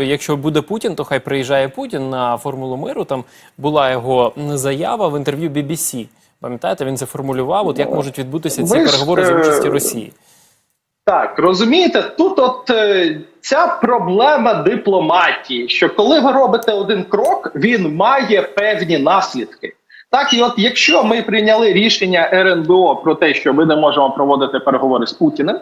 якщо буде Путін, то хай приїжджає Путін на формулу миру. Там була його заява в інтерв'ю BBC. Пам'ятаєте, він це формулював. От як можуть відбутися ці ви ж, переговори за е, участі Росії? Так, розумієте, тут от е, ця проблема дипломатії, що коли ви робите один крок, він має певні наслідки. Так, і от якщо ми прийняли рішення РНБО про те, що ми не можемо проводити переговори з Путіним,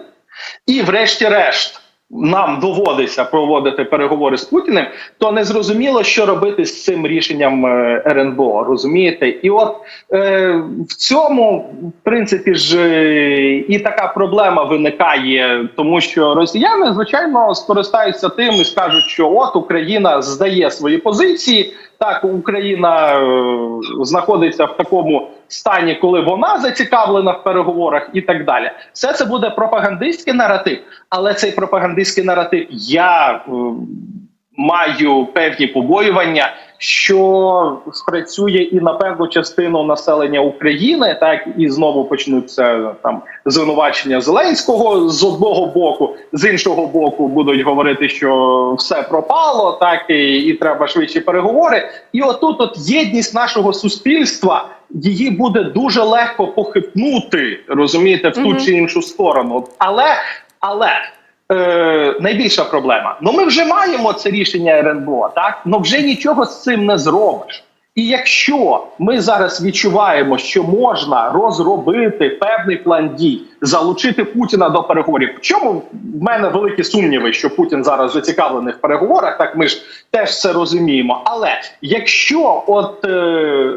і врешті-решт нам доводиться проводити переговори з Путіним, то не зрозуміло, що робити з цим рішенням е, РНБО. Розумієте, і от е, в цьому, в принципі, ж е, і така проблема виникає, тому що росіяни звичайно скористаються тим і скажуть, що от Україна здає свої позиції. Так, Україна е, знаходиться в такому стані, коли вона зацікавлена в переговорах, і так далі. Все це буде пропагандистський наратив, але цей пропагандистський наратив я е, маю певні побоювання, що спрацює і на певну частину населення України, так і знову почнуться там звинувачення Зеленського з одного боку, з іншого боку будуть говорити, що все пропало, так і, і треба швидші переговори. І отут, от єдність нашого суспільства. Її буде дуже легко похитнути, розумієте, в ту Мгм. чи іншу сторону. Але, але е, найбільша проблема. Ну ми вже маємо це рішення РНБО, так ну вже нічого з цим не зробиш. І якщо ми зараз відчуваємо, що можна розробити певний план дій, залучити Путіна до переговорів, в чому в мене великі сумніви, що Путін зараз зацікавлений в переговорах, так ми ж теж це розуміємо. Але якщо от е,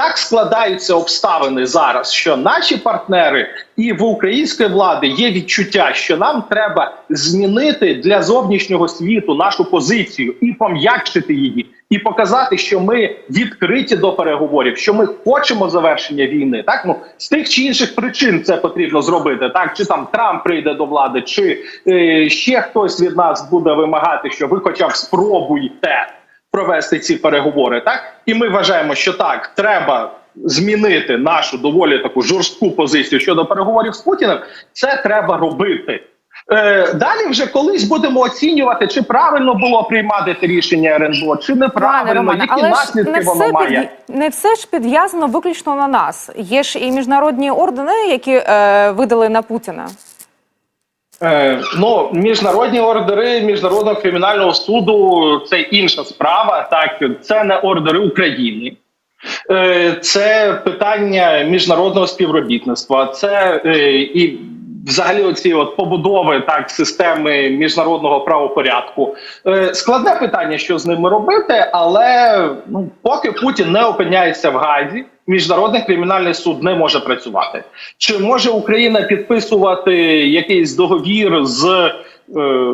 так складаються обставини зараз, що наші партнери і в української влади є відчуття, що нам треба змінити для зовнішнього світу нашу позицію і пом'якшити її, і показати, що ми відкриті до переговорів, що ми хочемо завершення війни. Так ну з тих чи інших причин це потрібно зробити. Так чи там Трамп прийде до влади, чи е, ще хтось від нас буде вимагати, що ви, хоча б спробуйте провести ці переговори, так і ми вважаємо, що так треба змінити нашу доволі таку жорстку позицію щодо переговорів з Путіним. Це треба робити. Е, далі вже колись будемо оцінювати, чи правильно було приймати те рішення РНБО, чи неправильно, Романе, які але наслідки не воно має. під, не все ж підв'язано виключно на нас. Є ж і міжнародні ордени, які е, видали на Путіна. Е, ну, міжнародні ордери міжнародного кримінального суду це інша справа. Так, це не ордери України. Е, Це питання міжнародного співробітництва. Це е, і взагалі оці от побудови так системи міжнародного правопорядку. Е, Складне питання, що з ними робити, але ну поки Путін не опиняється в Газі, міжнародний кримінальний суд не може працювати. Чи може Україна підписувати якийсь договір з е,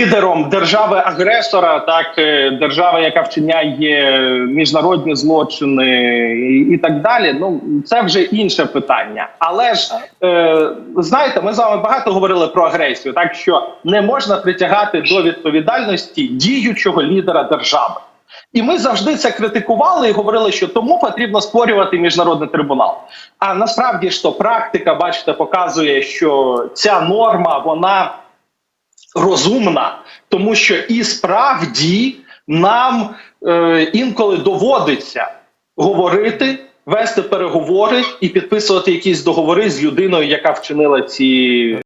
лідером держави-агресора, так е, держави, яка вчиняє міжнародні злочини і, і так далі? Ну це вже інше питання. Але ж е, знаєте, ми з вами багато говорили про агресію, так що не можна притягати до відповідальності діючого лідера держави. І ми завжди це критикували і говорили, що тому потрібно створювати міжнародний трибунал. А насправді ж то практика, бачите, показує, що ця норма вона розумна, тому що і справді нам е, інколи доводиться говорити, вести переговори і підписувати якісь договори з людиною, яка вчинила ці